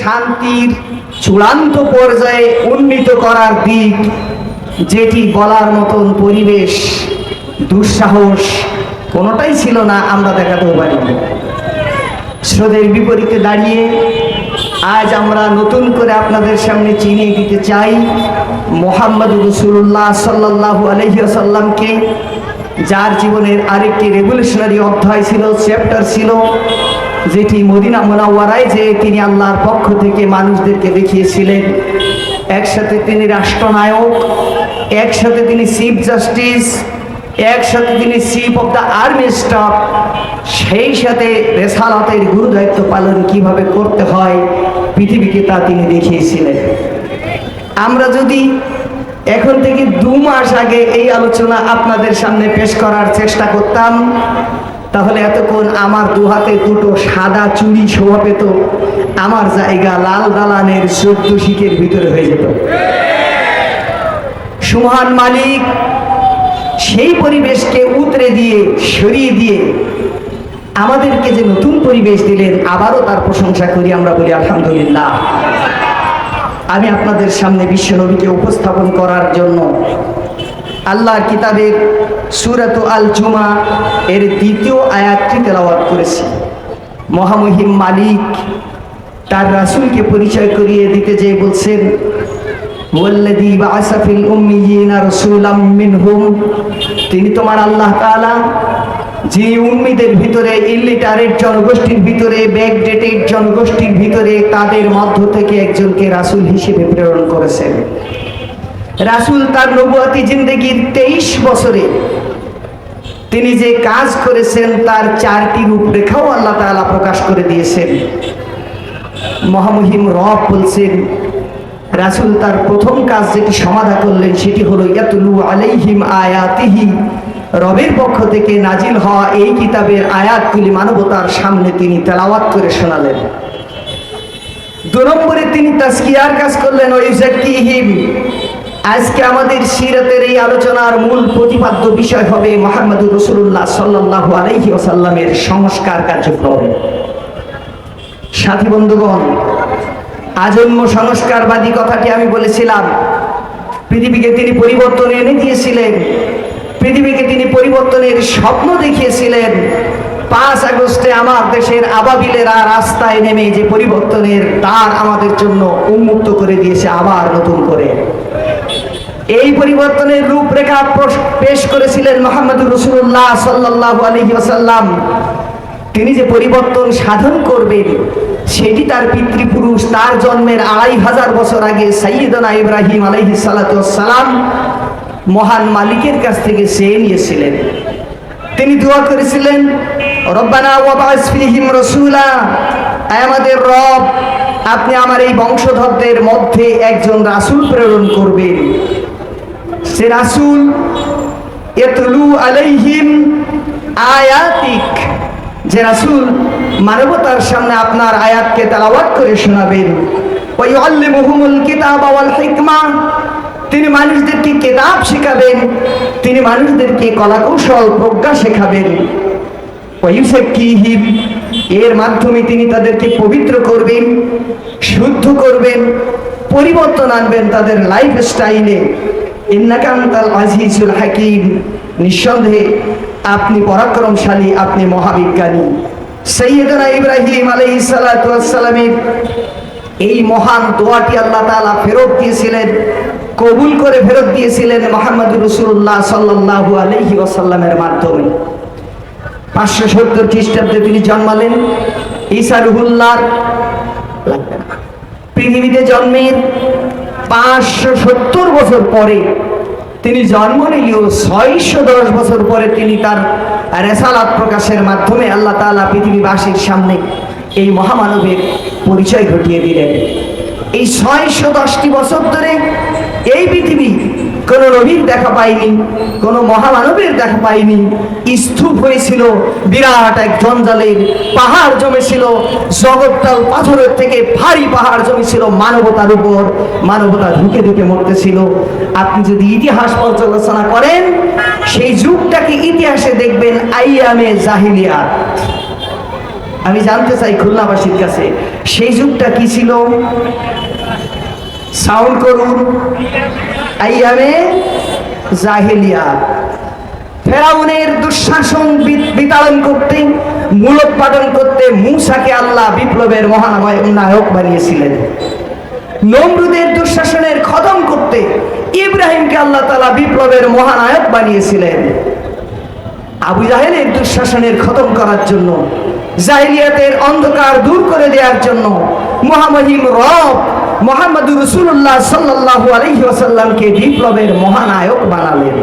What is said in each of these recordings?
শান্তির চূড়ান্ত পর্যায়ে উন্নীত করার দিক, যেটি বলার মতন পরিবেশ, দুঃসাহস কোনোটাই ছিল না, আমরা দেখাতেও পারিনি স্রোতের বিপরীতে দাঁড়িয়ে আজ আমরা নতুন করে আপনাদের সামনে চিনিয়ে দিতে চাই, মোহাম্মদ রসুল্লাহ সাল্লাহ আলহিসাল্লামকে যার জীবনের আরেকটি রেভলিউশনারি অধ্যায় ছিল চ্যাপ্টার ছিল যেটি মদিনা মোনাওয়ারায় যে তিনি আল্লাহর পক্ষ থেকে মানুষদেরকে দেখিয়েছিলেন। একসাথে তিনি রাষ্ট্রনায়ক, একসাথে তিনি চিফ জাস্টিস, একসাথে তিনি chief of the army staff, সেই সাথে রেসালাতের গুরু দায়িত্ব পালন কীভাবে করতে হয়, পৃথিবীকে তা তিনি দেখিয়েছিলেন। আমরা যদি এখন থেকে দু মাস আগে এই আলোচনা আপনাদের সামনে পেশ করার চেষ্টা করতাম তাহলে এতক্ষণ আমার দু হাতে দুটো সাদা চুড়ি শোভা পেত, আমার জায়গা লাল দালানের চোদ্দ শিখের ভিতরে হয়ে যেত। সুমহান মালিক সেই পরিবেশকে উতরে দিয়ে, সরিয়ে দিয়ে আমাদেরকে যে নতুন পরিবেশ দিলেন, আবারও তার প্রশংসা করি আমরা বলি, আলহামদুলিল্লাহ। আমি আপনাদের সামনে বিশ্বনবীকে উপস্থাপন করার জন্য আল্লাহর কিতাবের সুরাত আল জুমা এর দ্বিতীয় আয়াতটি তেলাওয়াত করেছি। মহামহিম মালিক তার রাসূলকে পরিচয় করিয়ে দিতে যেয়ে বলছেন তিনি তোমার আল্লাহ যে উম্মিদের ভিতরে ইলিটারের জনগোষ্ঠীর ভিতরে ব্যাকডেটেড জনগোষ্ঠীর ভিতরে তাদের মধ্য থেকে একজনকে রাসূল হিসেবে প্রেরণ করেছেন। রাসূল তার নবুয়াতি জিন্দগির তেইশ বছরে তিনি যে কাজ করেছেন, তার চারটি রূপরেখাও আল্লাহ তাআলা প্রকাশ করে দিয়েছেন। মহামহিম রব বলছেন, রাসূল তার প্রথম কাজ যেটি সমাধা করলেন, সেটি হলো, ইয়াতুলু আলাইহিম আয়াতিহি। রবের পক্ষ থেকে নাজিল হওয়া এই কিতাবের আয়াতগুলি মানবতার সামনে তিনি তেলাওয়াত করে শোনালেন। দু নম্বরে তিনি তাস্কিয়ার কাজ করলেন ওইজাকিহিম আজকে আমাদের সিরাতের এই আলোচনার মূল প্রতিপাদ্য বিষয় হবে মোহাম্মদুর রসুল্লাহ সাল্লাহ আলহি ওসাল্লামের সংস্কার কার্যক্রম। সাথী বন্ধুগণ, আজন্ম সংস্কারবাদী কথাটি আমি বলেছিলাম। পৃথিবীকে তিনি পরিবর্তন এনে দিয়েছিলেন। পৃথিবীকে তিনি পরিবর্তনের স্বপ্ন দেখিয়েছিলেন। পাঁচ আগস্টে আমার দেশের আবাবিলেরা রাস্তায় নেমে যে পরিবর্তনের দ্বার আমাদের জন্য উন্মুক্ত করে দিয়েছে আবার নতুন করে। এই পরিবর্তনের রূপরেখা পেশ করেছিলেন মোহাম্মদুর রসুল্লাহ সাল্লাহ আলহি আসাল্লাম তিনি যে পরিবর্তন সাধন করবেন, সেটি তার পিতৃপুরুষ তার জন্মের আড়াই হাজার বছর আগে সাইয়দনা ইব্রাহিম আলহি সালাম মহান মালিকের কাছ থেকে চেয়ে নিয়েছিলেন। তিনি দোয়া করেছিলেন, রব্বানা ফিহিম রসুলা আমাদের রব, আপনি আমার এই বংশধরদের মধ্যে একজন রাসূল প্রেরণ করবেন। সে রাসূল ইয়াতলু আলাইহিম আয়াতিক, যে রাসূল মানবতার সামনে আপনার আয়াতকে তেলাওয়াত করে শোনাবেন। ওই আল্লিমুহুমুল কিতাব ওয়াল হিকমা, তিনি মানুষদেরকে কেতাব শেখাবেন, তিনি মানুষদেরকে কলাকৌশল, প্রজ্ঞা শেখাবেন। ওয়ুসাক্কিহিম এর মাধ্যমে তিনি তাদেরকে পবিত্র করবেন, শুদ্ধ করবেন, পরিবর্তন আনবেন তাদের লাইফ স্টাইলে হাকিম। নিঃসন্দেহে আপনি পরাক্রমশালী, আপনি মহাবিজ্ঞানী। সৈয়দনা ইব্রাহিম আলাইহিস সালাতু ওয়াস সালামের এই মহান দোয়াটি আল্লাহ তালা ফেরত দিয়েছিলেন, কবুল করে ফেরত দিয়েছিলেন মোহাম্মদ রসুল্লাহ সাল্লাল্লাহু আলাইহি ওয়াসাল্লামের মাধ্যমে। পাঁচশো সত্তর খ্রিস্টাব্দে তিনি জন্মালেন। ঈসা রুহুল্লার পৃথিবীতে জন্মের পাঁচশো সত্তর বছর পরে, তিনি জন্ম নিলেও ছয়শো দশ বছর পরে তিনি তার রেসালাত প্রকাশের মাধ্যমে আল্লাহ তালা পৃথিবীবাসীর সামনে এই মহামানবের পরিচয় ঘটিয়ে দিলেন। এই ছয়শো দশটি বছর ধরে এই পৃথিবী কোন নবীর দেখা পায়নি কোন মহামানবের দেখা পায়নি স্তূপ হয়েছিল, বিরাট এক জঞ্জালের পাহাড় জমেছিল, জগৎটাল পাথরের থেকে ভারী পাহাড় জমেছিল, মানবতার উপর, মানবতা ঢুকে ঢুকে মরতেছিল। আপনি যদি ইতিহাস পর্যালোচনা করেন, সেই যুগটাকে ইতিহাসে দেখবেন, আইয়ামে জাহিলিয়া আমি জানতে চাই খুলনাবাসীর কাছে, সেই যুগটা কি ছিল? সাউন্ড করুন। আইয়ামে জাহেলিয়া। ফেরাউনের দুঃশাসন বিতাড়ন করতে, মূলোৎপাদন করতে মূসাকে আল্লাহ বিপ্লবের মহানাময় নায়ক বানিয়েছিলেন। নমরুদের দুঃশাসনের খতম করতে ইব্রাহিমকে আল্লাহ তালা বিপ্লবের মহানায়ক বানিয়েছিলেন। আবু জাহেলের দুঃশাসনের খতম করার জন্য, জাহিলিয়াতের অন্ধকার দূর করে দেওয়ার জন্য মহামহিম রব মোহাম্মদ রসুল্লাহ সাল্লাহ আলহি আসাল্লামকে বিপ্লবের মহানায়ক বানালেন।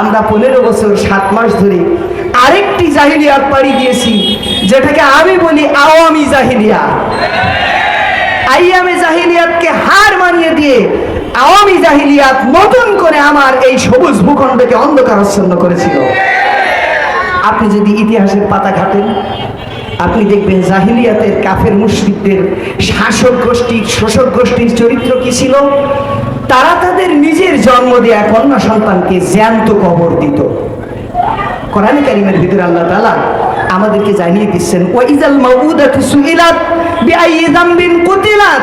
আমরা পনেরো বছর, সাত মাস ধরে আরেকটি জাহিলিয়াত পাড়ি দিয়েছি, যেটাকে আমি বলি আওয়ামী জাহিলিয়া। আইয়ামে জাহিলিয়াতকে হার মানিয়ে দিয়ে আওয়ামী জাহিলিয়াত নতুন করে আমার এই সবুজ ভূখণ্ডকে অন্ধকারাচ্ছন্ন করেছিল। আপনি যদি ইতিহাসের পাতা ঘাটেন আপনি দেখবেন জাহিলিয়াতের কাফের মুসলিকদের শাসক গোষ্ঠী শোষক গোষ্ঠীর চরিত্র কি ছিল? তারা তাদের নিজের জন্ম দেয়া কন্যা সন্তানকে জ্যান্ত কবর দিত। কোরআন কারিমের ভিতরে আল্লাহ তাআলা আমাদেরকে জানিয়ে দিচ্ছেন সুইলাত কুতিলাত।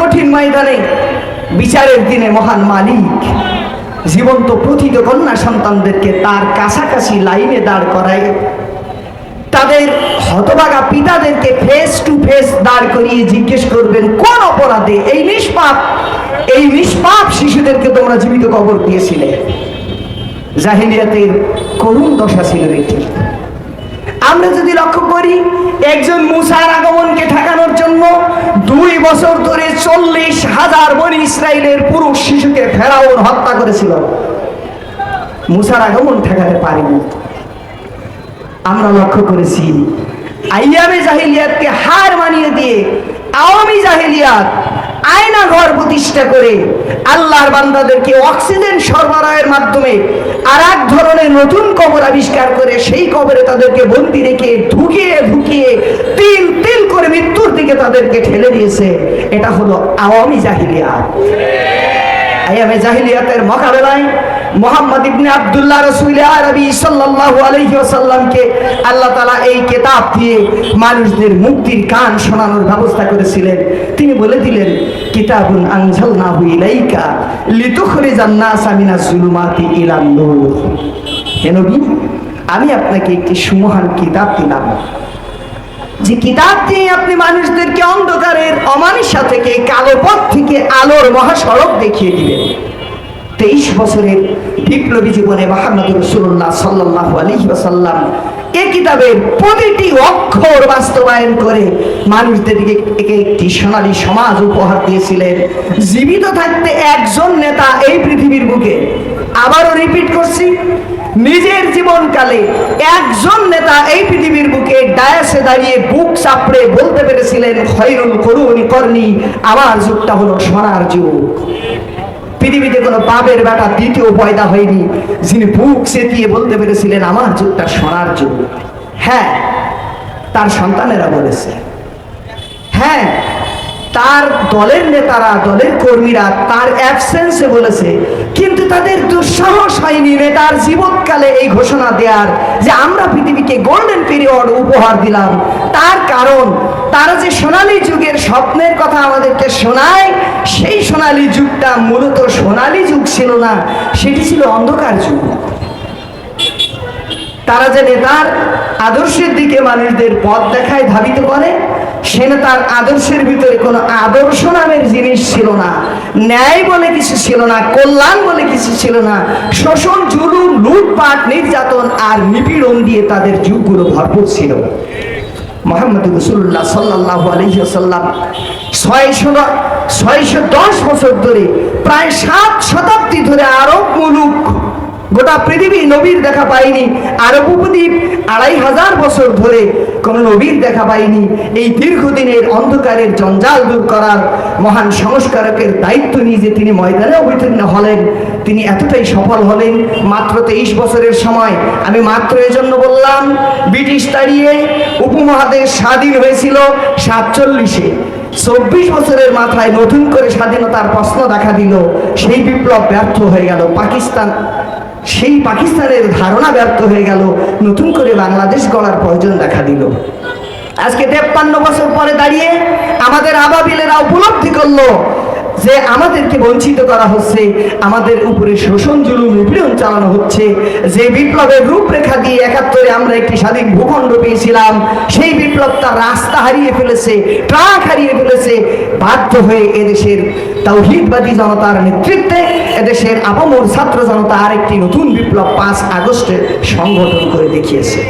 কঠিন ময়দানে বিচারের দিনে মহান মালিক জীবন্ত প্রথিত কন্যা সন্তানদেরকে তার কাছাকাছি লাইনে দাঁড় করায় তাদের হতভাগা পিতাদেরকে ফেস টু ফেস দাঁড় করিয়ে জিজ্ঞেস করবেন, কোন অপরাধে? এই নিষ্পাপ এই নিষ্পাপ শিশুদেরকে তোমরা জীবিত কবর দিয়েছিলে? জাহিলিয়াতের করুণ দশা ছিল এটি আমরা যদি লক্ষ্য করি, একজন মুসার আগমনকে ঠেকানোর জন্য দুই বছর ধরে চল্লিশ হাজার বনি ইসরায়েলের পুরুষ শিশুকে ফেরাউন হত্যা করেছিল। মুসার আগমন ঠেকাতে পারেনি। আমরা লক্ষ্য করেছি, আইয়ামে জাহিলিয়াতকে হার মানিয়ে দিয়ে আওয়ামী জাহিলিয়াত আয়না ঘর প্রতিষ্ঠা করে আল্লাহর বান্দাদেরকে অক্সিজেন সরবরাহের মাধ্যমে আর এক ধরনের নতুন কবর আবিষ্কার করে সেই কবরে তাদেরকে বন্দি রেখে ঢুকিয়ে ঢুকিয়ে তিল তিল করে মৃত্যুর দিকে তাদেরকে ঠেলে দিয়েছে। এটা হলো আওয়ামী জাহিলিয়াত। আয়ামে জাহিলিয়াতের মোকাবেলায় মোহাম্মদ ইবনে আব্দুল্লাহ রসুল আরবি সাল্লাল্লাহু আলাইহি ওয়াসাল্লামকে আল্লাহ তাআলা এই কিতাব দিয়ে মানুষদের মুক্তির কান শোনানোর ব্যবস্থা করেছিলেন। তিনি বলে দিলেন, কিতাবুন আনজালনাহু ইলাইকা লিতুখরিজান নাসা মিনাজ জুলুমাতি ইলান নূর। হে নবী, আমি আপনাকে একটি সুমহান কিতাব দিলাম। যে কিতাব দিয়ে আপনি মানুষদেরকে অন্ধকারের অমানিসা থেকে, কালো পথ থেকে আলোর মহাসড়ক দেখিয়ে দিবেন তেইশ বছরের বিপ্লবী জীবনে মাহমদ রসুল্লাহ সাল্লাহ ওসাল্লাম এ কিতাবের প্রতিটি অক্ষর বাস্তবায়ন করে মানুষদেরকে একে একটি সোনালী সমাজ উপহার দিয়েছিলেন। জীবিত থাকতে একজন নেতা এই পৃথিবীর বুকে। আবারও রিপিট করছি, নিজের জীবনকালে একজন নেতা এই পৃথিবীর বুকে ডায়াসে দাঁড়িয়ে বুক চাপড়ে বলতে পেরেছিলেন, খৈরুল করুন করনি, আমার যুগটা হলো সোনার যুগ। পৃথিবীতে কোনো পাপের বেটা দ্বিতীয় পয়দা হয়নি, যিনি বুক চেতিয়ে বলতে পেরেছিলেন, আমার যুগটা সোনার যুগ। হ্যাঁ তার সন্তানেরা বলেছে। হ্যাঁ তার দলের নেতারা, দলের কর্মীরা তার অ্যাবসেন্সে বলেছে, কিন্তু তাদের দুঃসাহস হয়নি নেতার জীবৎকালে এই ঘোষণা দেওয়ার যে আমরা পৃথিবীকে গোল্ডেন পিরিয়ড উপহার দিলাম। তার কারণ, তারা যে সোনালী যুগের স্বপ্নের কথা আমাদেরকে শোনায়, সেই সোনালী যুগটা মূলত সোনালী যুগ ছিল না, সেটি ছিল অন্ধকার যুগ। তারা যে নেতার আদর্শের দিকে মানুষদের পথ দেখায় ধাবিত করে, সে নেতার আদর্শের ভিতরে কোনো আদর্শ নামের জিনিস ছিল না, ন্যায় বলে কিছু ছিল না, কল্যাণ বলে কিছু ছিল না, শোষণ, জুলুম, লুটপাট, নির্যাতন আর নিপীড়ন দিয়ে তাদের যুগগুলো ভরপুর ছিল। মোহাম্মদ রসুল্লাহ সাল্লাহ আলহিসাল্লাম ছয়শো ছয়শো দশ বছর ধরে প্রায় সাত শতাব্দী ধরে আরব মুলুক গোটা পৃথিবী নবীর দেখা পায়নি। আরব উপদ্বীপ আড়াই হাজার বছর ধরে কোনো নবীর দেখা পায়নি। এই দীর্ঘদিনের অন্ধকারের জঞ্জাল দূর করার মহান সংস্কারকের দায়িত্ব নিয়ে যে তিনি ময়দানে অবতীর্ণ হলেন, তিনি এতটাই সফল হলেন, মাত্র তেইশ বছরের সময়। আমি মাত্র এজন্য বললাম, ব্রিটিশ তাড়িয়ে উপমহাদেশ স্বাধীন হয়েছিল সাতচল্লিশে। চব্বিশ বছরের মাথায় নতুন করে স্বাধীনতার প্রশ্ন দেখা দিল, সেই বিপ্লব ব্যর্থ হয়ে গেল, পাকিস্তান, সেই পাকিস্তানের ধারণা ব্যর্থ হয়ে গেল, নতুন করে বাংলাদেশ গড়ার প্রয়োজন দেখা দিল। আজকে তেপ্পান্ন বছর পরে দাঁড়িয়ে আমাদের আবাবিলেরা উপলব্ধি করল যে আমাদেরকে বঞ্চিত করা হচ্ছে, আমাদের উপরে শোষণ, জুলুম, নিপীড়ন চালানো হচ্ছে। যে বিপ্লবের রূপরেখা দিয়ে একাত্তরে আমরা একটি স্বাধীন ভূখণ্ড পেয়েছিলাম, সেই বিপ্লব তার রাস্তা হারিয়ে ফেলেছে, ট্রাক হারিয়ে ফেলেছে। বাধ্য হয়ে এদেশের তৌহিদবাদী জনতার নেতৃত্বে এদেশের আপামর ছাত্র জনতা আরেকটি নতুন বিপ্লব পাঁচ আগস্টে সংগঠন করে দেখিয়েছে।